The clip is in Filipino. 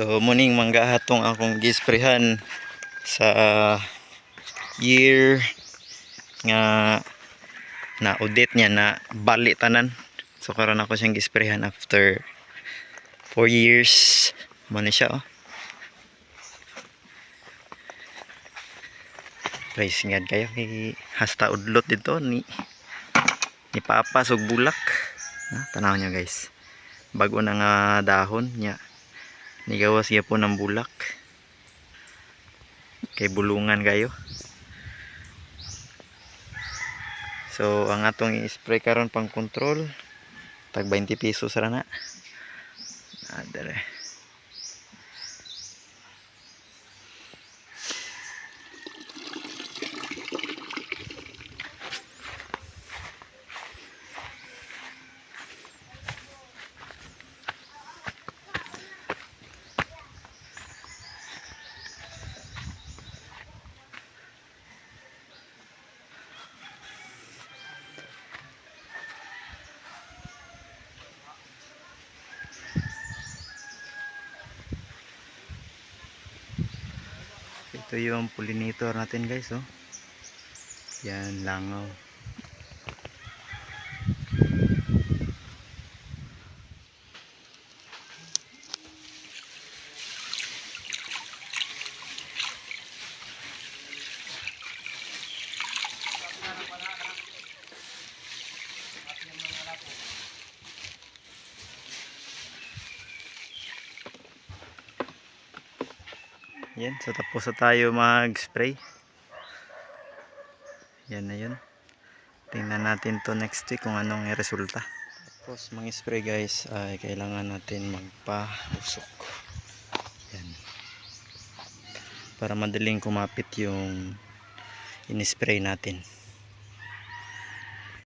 So muning manggahatong akong gisprehan sa year nga na audit niya na bali tanan. So karon ako siyang gisprehan after 4 years. Mo ni siya oh. Praise God kayo kay hasta udlot dito ni ni Papa og bulak. Na, tanaw niyo guys. Bago na nga dahon niya. Nigawas niya po ng bulak. Kay bulungan kayo. So ang atong i-spray karon pang control tag 20 pesos ra na. Ah, Ito yung pollinator natin guys oh. Yan langaw. Yan, so tapos na tayo mag-spray. Yan na yun. Tingnan natin to next week kung anong resulta. Tapos mag-spray guys ay kailangan natin magpa-usok. Yan. Para madaling kumapit yung in-spray natin.